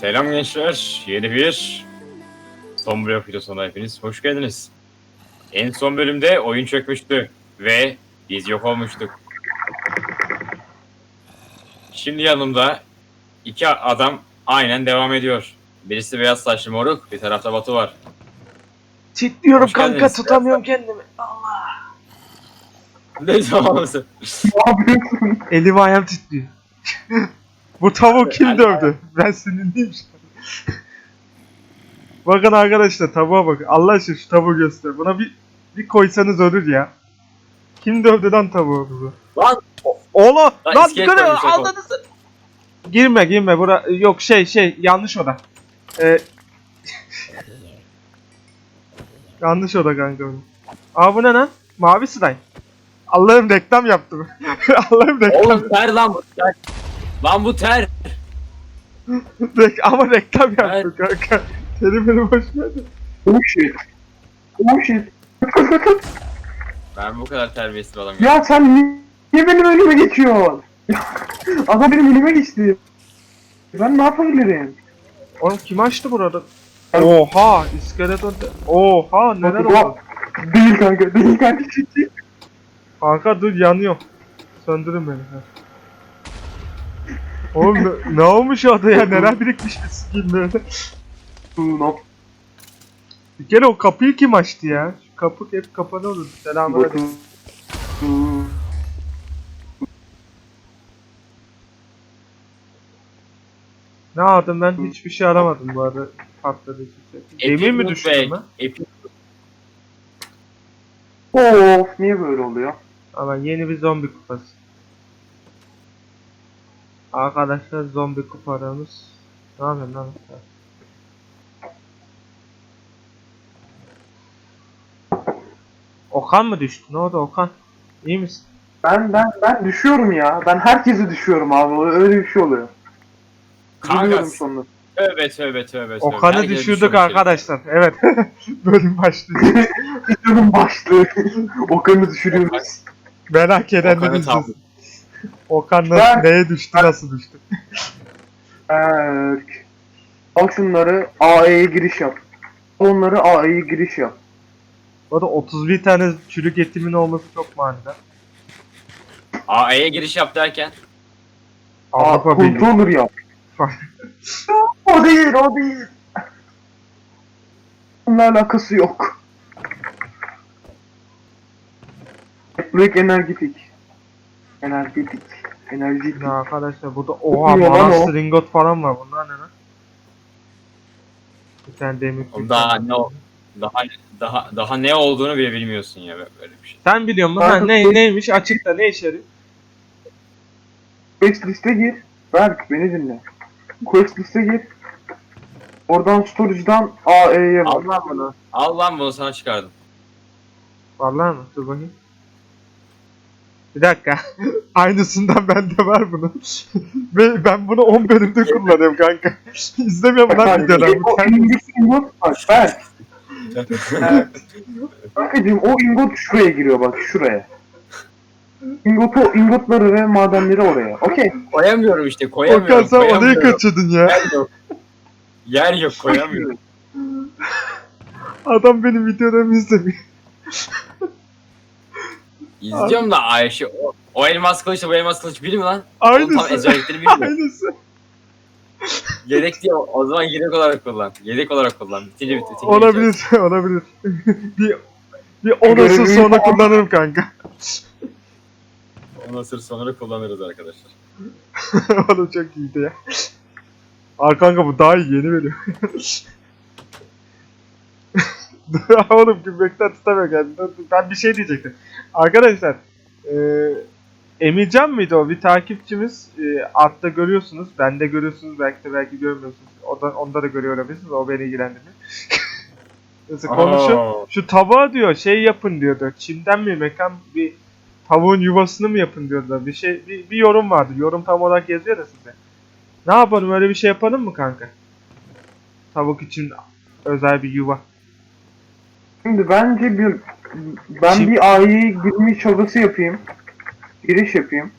Selam gençler. Yeni bir son blok videosuna hepiniz hoş geldiniz. En son bölümde oyun çökmüştü ve biz yok olmuştuk. Şimdi yanımda iki adam aynen devam ediyor. Birisi beyaz saçlı moruk, bir tarafta Batu var. Titriyorum Hoş kanka geldiniz. tutamıyorum kendimi. Ne zamanlısı? Elim ayağım titriyor. Bu tavuğu kim Elim dövdü? Ben sinirliyim şu an. Bakın arkadaşlar tavuğa bakın. Allah aşkına şu tavuğu göster. Buna bir bir koysanız ölür ya. Kim dövdü lan tavuğu bizi? Lan! O- Oğlum! Lan Lan iskelet o. aldınız. Girme girme bura yok şey şey yanlış oda. Ee, yanlış oda kanka. bu. Aa bu ne lan? Mavi slime. Allah'ım reklam yaptım. Allah'ım reklam. Oğlum ter lan bu. Lan bu ter. Rek- ama reklam yaptım kanka. Seni beni boş ver. de. Oh shit. Oh shit. Ben bu kadar terbiyesiz bir adam. Ya sen ni- niye benim önüme geçiyorsun? Adam benim önüme geçti. Ben ne yapabilirim? Oğlum kim açtı burada? Oha iskeleton. Oha neler oldu? Değil kanka, değil kanka. ciddi. Kanka dur yanıyor. Söndürün beni. ha. Oğlum ne, ne olmuş orada ya? Neler birikmiş bir böyle. Yap- Bir kere o kapıyı kim açtı ya? Şu kapı hep kapalı olur. Selamünaleyküm. Ne aldım ben? Hiçbir şey aramadım bu arada. Patladı hiçbir şey. Demir mi düştü mü? Epic Of, niye böyle oluyor? Ama yeni bir zombi kupası. Arkadaşlar zombi kupalarımız. Ne yapıyorsun lan? Okan mı düştü? Ne oldu Okan? İyi misin? Ben ben ben düşüyorum ya. Ben herkese düşüyorum abi. Öyle bir şey oluyor. Kanka, Biliyorum sonunda. Tövbe tövbe tövbe. tövbe. Okan'ı Herkes düşürdük düşüyor şey. arkadaşlar. Evet. Bölüm başlıyor. Videonun başlığı. Okan'ı düşürüyoruz. Merak edenler Okan'ı izlesin. Okan nasıl, Ben- neye düştü, nasıl düştü? Erk. Al şunları AE'ye giriş yap. Al Onları AE'ye giriş yap. Bu arada 31 tane çürük etimin olması çok manidar. AE'ye giriş yap derken. Aa, Avrupa Birliği. controller yap. o değil, o değil. Bununla alakası yok. Break energetik. Energetik. Energetik. Ya arkadaşlar burada oha Tutmuyor lan manas o. ringot falan var. Bunlar ne lan? Bir tane demir. Oğlum Daha ne o? Daha daha daha ne olduğunu bile bilmiyorsun ya böyle bir şey. Sen biliyor musun? Ha, Kanka, ne, bu- neymiş? Açıkta ne işe yarıyor? Quest liste gir. Berk beni dinle. Quest liste gir. Oradan storage'dan AE'ye bak. Al lan bunu. Al lan bunu sana çıkardım. Vallahi mı? Dur bakayım. Bir dakika. Aynısından bende var bunun. Ve ben bunu 10 bölümde kullanıyorum kanka. İzlemiyorum lan Bak, videoları. o ingot ingot bak Berk. Kankacığım o ingot şuraya giriyor bak şuraya. Ingotu, ingotları ve madenleri oraya. Okey. koyamıyorum işte koyamıyorum. Okan sen orayı koyamıyorum. kaçırdın ya. Yer yok. Yer yok koyamıyorum. Adam benim videolarımı izlemiyor. İzliyorum da Ayşe o, o elmas kılıçla bu elmas kılıç bir mi lan? Oğlum tam Aynısı. özellikleri bilmiyor. Aynısı. Yedek diye o zaman yedek olarak kullan. Yedek olarak kullan. Bitince bit. bitince Olabilir, olabilir. bir bir 10 asır Görevimi sonra tamam. kullanırım kanka. Ondan sonra sonra kullanırız arkadaşlar. Oğlum çok iyiydi ya. Aa kanka bu daha iyi yeni veriyor. Oğlum gülmekten tutamıyor kendini. Dur, dur, Ben bir şey diyecektim. Arkadaşlar eee Emircan mıydı o? Bir takipçimiz e, altta görüyorsunuz. Bende görüyorsunuz. Belki de belki görmüyorsunuz. O da, onda da görüyor olabilirsiniz. O beni ilgilendirmiyor. Neyse konuşuyor. Şu tavuğa diyor şey yapın diyordu. Çimden mi mekan bir tavuğun yuvasını mı yapın diyordu. Bir şey bir, bir yorum vardı. Yorum tam olarak yazıyor da size. Ne yapalım öyle bir şey yapalım mı kanka? Tavuk için özel bir yuva. Şimdi bence bir ben Şimdi- bir AE'ye girme çabası yapayım. Giriş yapayım.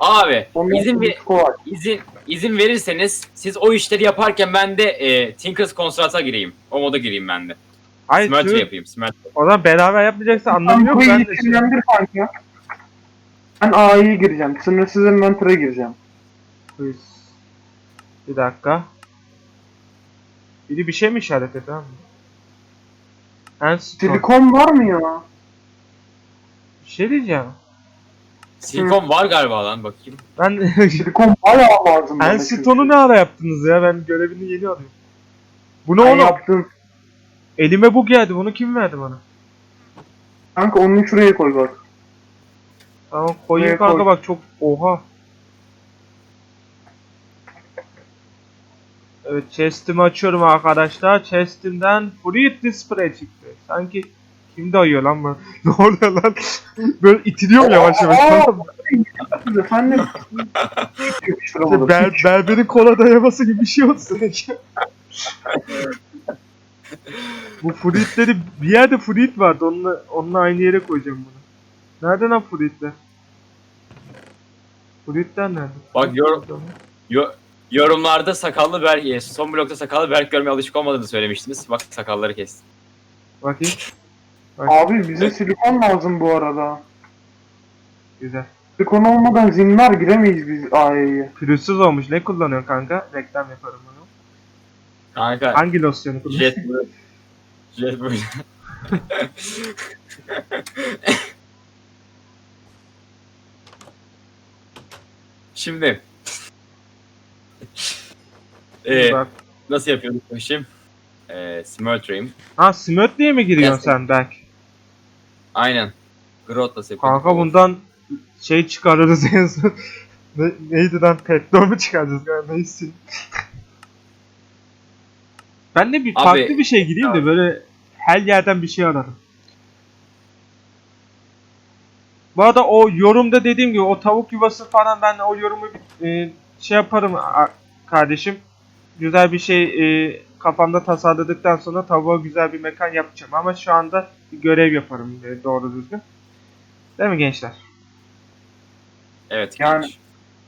Abi Onun izin, ver, kolay. izin, izin verirseniz siz o işleri yaparken ben de e, Tinker's Construct'a gireyim. O moda gireyim ben de. Hayır Smelter şu, yapayım. Smelter. o zaman beraber yapmayacaksa anlamı yok. Ben de şey, kanka. Ben A'ya gireceğim. Sınırsız inventory'a gireceğim. Quiz. Bir dakika. Biri bir şey mi işaret etti abi? Handstone. Silikon var mı ya? Bir şey diyeceğim. Silikon var galiba lan bakayım. Ben Silikon bayağı lazım. bana ne ara yaptınız ya? Ben görevini yeni alıyorum. Bu ne Ben oğlum? yaptım. Elime bu geldi. Bunu kim verdi bana? Kanka onu şuraya koy bak. Tamam koyayım Buraya kanka koy. bak çok oha. Evet chest'imi açıyorum arkadaşlar. Chest'imden fruit display çıktı. Sanki kim dayıyor lan bu? ne oluyor lan? Böyle itiliyorum yavaş yavaş. Aa! tamam mı? Efendim. Ber, berberin kola dayaması gibi bir şey olsun. bu fruitleri bir yerde fruit vardı. Onunla, onunla aynı yere koyacağım bunu. Nerede lan fruitler? Fruitler nerede? Bak yorum, yo- yorumlarda sakallı Berk, e, son blokta sakallı Berk görmeye alışık olmadığını söylemiştiniz. Bak sakalları kestim. Bakayım. Abi bize silikon lazım bu arada. Güzel. Silikon olmadan zinler giremeyiz biz A'ya. Pürüzsüz olmuş. Ne kullanıyorsun kanka? Reklam yaparım bunu. Kanka Hangi losyonu kullanıyorsun? jet bu. Jet bu. Şimdi ee, Bak. nasıl yapıyorduk bu işi? Ee, smelterim. Ha Smurf diye mi giriyorsun sen Berk? Aynen. Grot nasıl yapıyorduk? Kanka bundan şey çıkarırız en son. ne, neydi lan? Petrol mu çıkaracağız galiba neyse. ben de bir Abi- farklı bir şey gireyim de böyle her yerden bir şey ararım. Bu arada o yorumda dediğim gibi o tavuk yuvası falan ben o yorumu bir, e, şey yaparım kardeşim. Güzel bir şey e, kafamda tasarladıktan sonra tavuğa güzel bir mekan yapacağım ama şu anda bir görev yaparım e, doğru düzgün. Değil mi gençler? Evet. Yani- genç.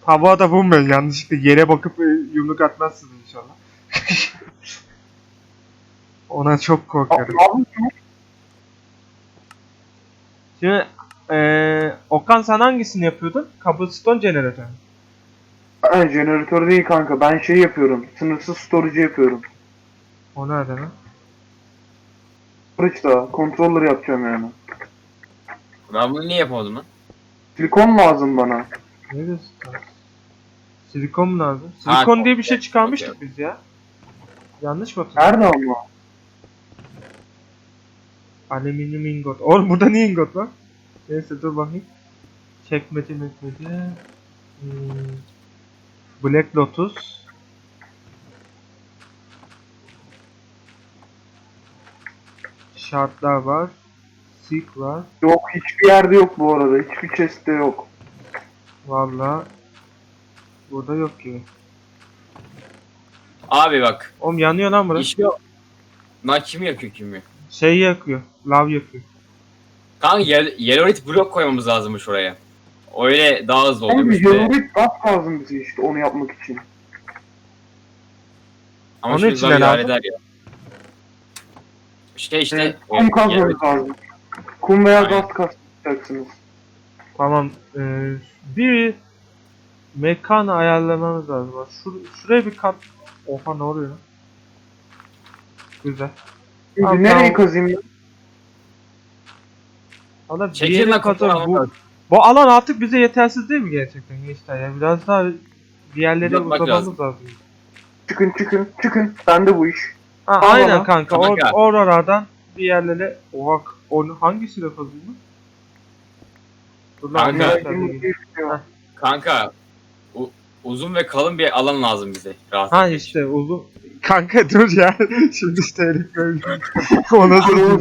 Tavuğa da vurmayın yanlışlıkla yere bakıp e, yumruk atmazsınız inşallah. Ona çok korkarım. Şimdi eee Okan sen hangisini yapıyordun? Cobblestone jeneratör. Ben jeneratör değil kanka. Ben şey yapıyorum. Sınırsız storage yapıyorum. O nerede lan? Storage'da controller yapacağım yani. Ben bunu niye yapamadım lan? Silikon lazım bana. Ne diyorsun? sen? Silikon mu lazım? Ha, Silikon diye bir şey çıkarmıştık okey. biz ya. Yanlış mı hatırlıyorum? Nerede ama? Alüminyum ingot. Oğlum burada niye ingot var? Neyse dur bakayım. Çekmece mekmece. Hmm. Black Lotus. Şartlar var. Seek var. Yok hiçbir yerde yok bu arada. Hiçbir chest'te yok. Valla. Burada yok gibi. Abi bak. Oğlum yanıyor lan burası. Yok. Lan kim yakıyor kim yok? Şey yakıyor. Lav yakıyor. Kanka ye- Yellow blok koymamız lazımmış şuraya. Öyle daha hızlı Abi oluyormuş. be. jenerik gaz lazım bize işte onu yapmak için. Ama Onun şimdi için idare lazım? eder ya. İşte işte. Evet, e, kum kazmamız Yellow- lazım. Kum veya Aynen. gaz kazacaksınız. Tamam. Ee, bir mekan ayarlamamız lazım. Bak Şur şuraya bir kat. Oha ne oluyor? Güzel. Şimdi Tamam, nereye kazayım? ben? Ama bir yere kapatalım. Bu, alan artık bize yetersiz değil mi gerçekten gençler ya? Biraz daha bir yerlere Yapmak uzamamız lazım. Çıkın çıkın çıkın. Bende bu iş. Ha, aynen tamam. kanka. Tamam, Or gel. oralardan bir yerlere oha onu hangisiyle kazıyor lan? Dur lan, Kanka. Kanka u- uzun ve kalın bir alan lazım bize. Rahat Ha etmek için. işte uzun. Kanka dur ya. Şimdi işte herif böyle. o nasıl?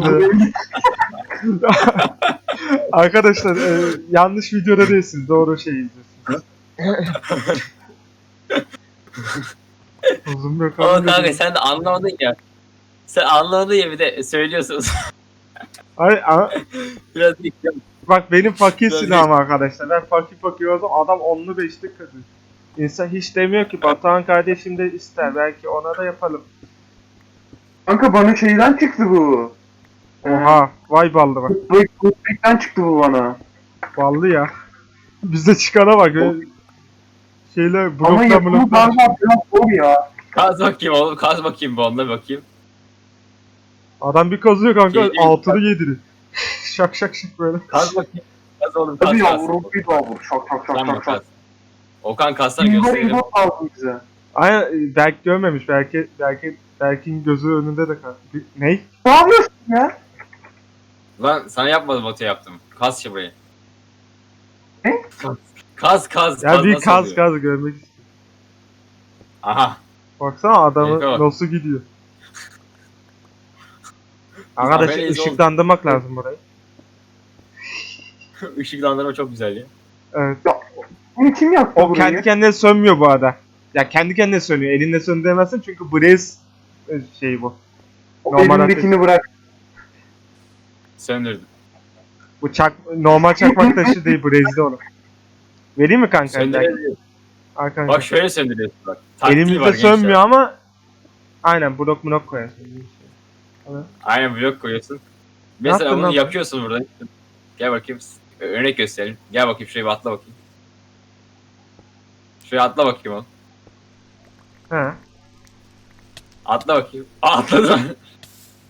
Arkadaşlar e, yanlış videoda değilsiniz. Doğru şey izliyorsunuz. Uzun bir kalın. kanka sen de anlamadın ya. Sen anlamadın ya bir de söylüyorsunuz. Ay, a- Biraz dikkat. Bak benim fakir silahım arkadaşlar. Ben fakir fakir olsam adam onlu beşli kazıyor. İnsan hiç demiyor ki Batuhan kardeşim de ister. Belki ona da yapalım. Kanka bana şeyden çıktı bu. Oha vay ballı bak. Bu Kutbek'ten çıktı bu bana. Ballı ya. Bize çıkana bak. öyle Şeyler Ama bloklar yapımı bloklar. galiba biraz zor ya. Kaz bakayım oğlum kaz bakayım bu onunla bakayım. Adam bir kazıyor kanka Şey- altını yedirir. şak şak şak böyle. Kaz bakayım. Kaz oğlum kaz Tabii kaz. yavrum bir daha vur. Şak şak şak şak kaz. şak. Okan kaslar İmbor gösterelim. imbor lazım bize. Aynen Berk görmemiş. Belki belki Berk'in gözü önünde de. Bir- Ney? Ne yapıyorsun ya? Lan sana yapmadım Batu yaptım. Kaz şurayı. Ne? Kaz kaz. Ya bir nasıl kaz oluyor? kaz görmek istiyorum. Aha. Baksana adamı nasıl gidiyor. Arkadaş Haberiz ışıklandırmak lazım burayı. Işıklandırma çok güzel ya. Evet. Bunu kim yaptı O burayı? kendi kendine sönmüyor bu arada. Ya kendi kendine sönüyor. Elinde söndüremezsin çünkü Blaze e, şey bu. O normal elimdekini bırak. Söndürdüm. Bu çak normal çakmak taşı değil Blaze'de onu. Vereyim mi kanka? Söndürebilirim. Arkadaşlar. Bak şöyle söndürüyorsun bak. Taktiği var Elimizde gençler. sönmüyor ama aynen blok blok koyarsın. Aynen blok koyuyorsun. Mesela yaptın bunu lan? yapıyorsun burada. Gel bakayım. Ö- Örnek gösterelim. Gel bakayım şuraya bir atla bakayım. Şuraya atla bakayım oğlum. He. Atla bakayım. Aa, atladı.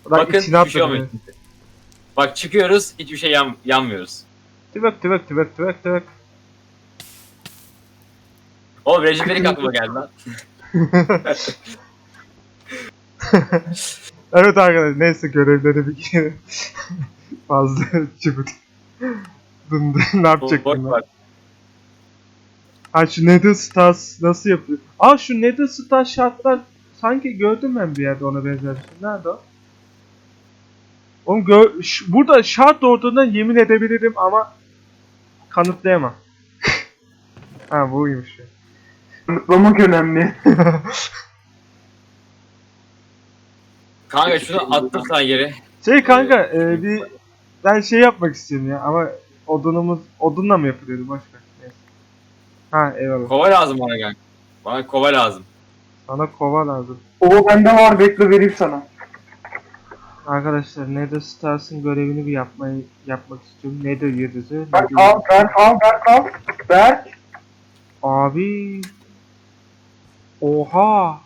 Bak Bakın içine hiçbir şey atladı. olmuyor. Bak çıkıyoruz hiçbir şey yan, yanmıyoruz. Tıvık tıvık tıvık tıvık tıvık. Oğlum Recep İvedik aklıma geldi lan. Evet arkadaşlar neyse görevleri bir kere fazla dın ne yapacak bunlar? Ha şu Nether Stars nasıl yapıyor? Aa şu Nether Stars şartlar sanki gördüm ben bir yerde ona benzer şey. Nerede o? Oğlum gö- ş- burada şart olduğuna yemin edebilirim ama kanıtlayamam. ha buymuş ya. Kanıtlamak önemli. Kanka şunu attım sana yere. Şey kanka e, bir ben şey yapmak istiyorum ya ama odunumuz odunla mı yapılıyordu boş ver. Neyse. Ha eyvallah. Kova lazım bana kanka. Bana kova lazım. Sana kova lazım. O bende var bekle vereyim sana. Arkadaşlar Nether Stars'ın görevini bir yapmayı yapmak istiyorum. Nether yıldızı. Berk Nether al, Berk al, Berk al. Berk. Abi. Oha.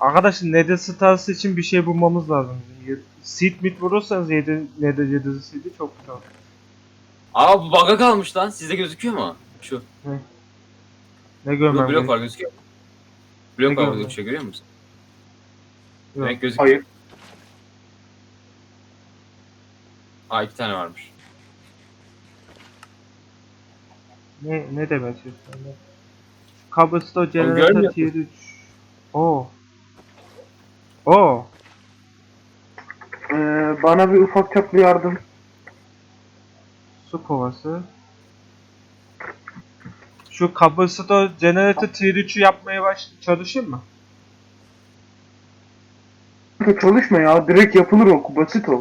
Arkadaşlar Nether Stars için bir şey bulmamız lazım. Seed mit vurursanız yedi, Nether yıldızı seed'i çok güzel. olur. Aa bu bug'a kalmış lan. Sizde gözüküyor mu? Şu. Ne Blok, görmem blok var gözüküyor. Blok var bir şey görüyor musun? Demek gözüküyor. Hayır. Aa iki tane varmış. Ne, ne demek istiyorsun? Ne? Cobblestone görmüyor Generator musun? Tier 3. Oo. Oo. Ee, bana bir ufak çaplı yardım. Su kovası. Şu Cobblestone Generator Tier 3'ü yapmaya baş çalışayım mı? Kanka Çalışma ya direkt yapılır o basit o.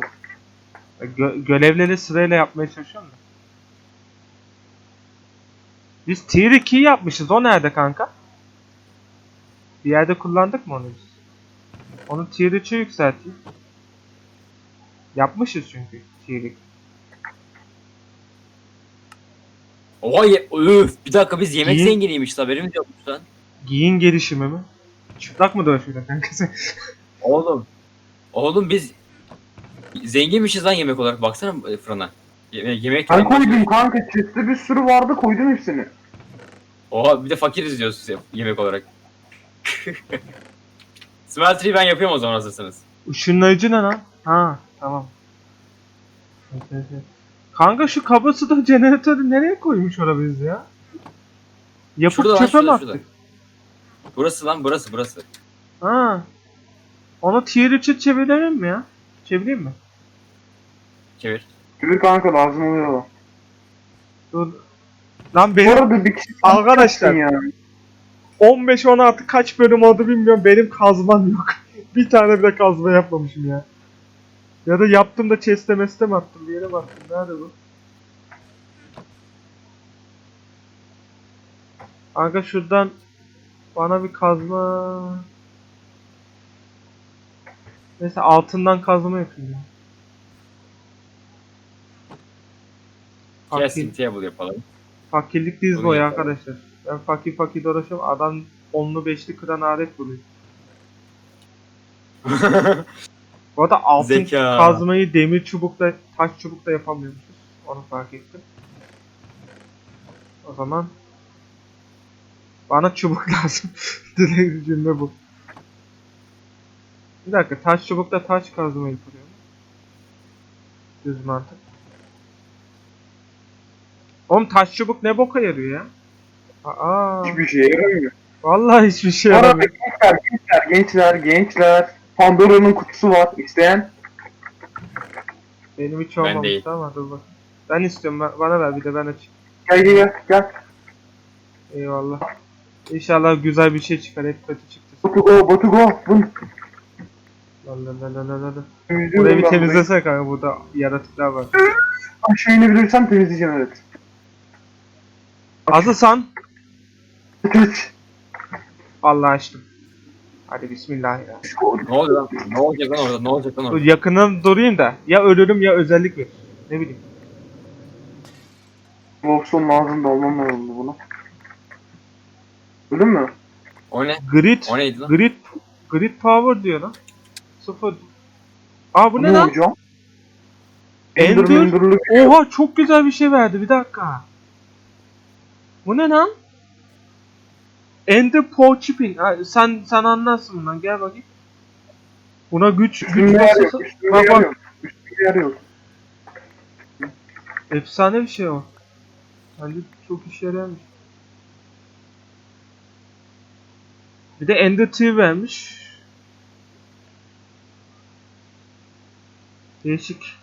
Gö- görevleri sırayla yapmaya çalışıyorum da. Biz Tier 2'yi yapmışız. O nerede kanka? Bir yerde kullandık mı onu biz? Onu Tier 3'e yükselteyim. Yapmışız çünkü Tier 2. Oha ye- üf, bir dakika biz yemek Giyin- zenginiymiş haberimiz yokmuş lan. Giyin gelişimi mi? Çıplak mı dolaşıyorsun kanka sen? Oğlum. Oğlum biz zenginmişiz lan yemek olarak baksana e, fırına. Yeme- yemek Ben koydum kanka chest'te bir sürü vardı koydum hepsini. Oha bir de fakiriz diyorsunuz ya- yemek olarak. Smeltery'i ben yapıyorum o zaman hazırsanız. Işınlayıcı ne lan? Ha tamam. Kanka şu kabası da jeneratörü nereye koymuş olabiliriz ya? Yapıp Şurada lan, çöpe mi attık? şurada. Burası lan burası burası. Ha. Onu tier 3'e çevirelim mi ya? Çevireyim mi? Çevir. Gibi kanka lazım oluyor. Dur. Lan Bu benim arada bir kişi Arkadaşlar. ya. 15-16 kaç bölüm oldu bilmiyorum. Benim kazmam yok. bir tane bile kazma yapmamışım ya. Ya da yaptım da chest'e meste mi attım bir yere baktım. Nerede bu? Kanka şuradan bana bir kazma... Neyse altından kazma yapayım. ya. Fakir, Casting table yapalım. fakirlik diz Onu boyu yapalım. arkadaşlar. Ben fakir fakir dolaşıyorum. Adam onlu beşli kıran alet buluyor. Bu arada altın Zeka. kazmayı demir çubukla, taş çubukla yapamıyormuşuz. Onu fark ettim. O zaman bana çubuk lazım. Direkt cümle bu. Bir dakika taş çubukla taş kazma yapılıyor. mu? Düz mantık. Oğlum taş çubuk ne boka yarıyor ya? Aa, Hiçbir şeye yaramıyor. vallahi hiçbir şey yaramıyor. gençler, gençler, gençler, gençler. Pandora'nın kutusu var. İsteyen. Benim hiç Ben olmamıştı değil. ama dur bakayım. Ben istiyorum ben- bana ver bir de ben açayım. Gel gel gel. Gel. Eyvallah. İnşallah güzel bir şey çıkar. Hep kötü çıktı. Batu go, Batu go. Bunu La la la la la la la. temizliyorum Burayı bir temizlesene kanka burada yaratıklar var. Aşağı inebilirsem temizleyeceğim evet. Hazırsan Geç. Allah açtım. Hadi bismillahirrahmanirrahim. ne oluyor lan? Ne olacak lan orada? Ne olacak lan orada? Yakına durayım da ya ölürüm ya özellik ver. Ne bileyim. Wolfson ağzında olmam lazımdı bunu. Öldün mü? O ne? Grid, O neydi lan? grid, grid power diyor lan. Sıfır. Aa bu ne lan? hocam? Ender- Ender Ender'lık. Oha çok güzel bir şey verdi bir dakika. Bu ne lan? Ender Porcupine. Ha, sen sen anlarsın bundan gel bakayım. Buna güç güç Üstünde yer yok. Bak yer bak yok. Üstünde yer yok. efsane bir şey o. Bence çok işe yaramış. Bir de Ender Tree vermiş. Değişik.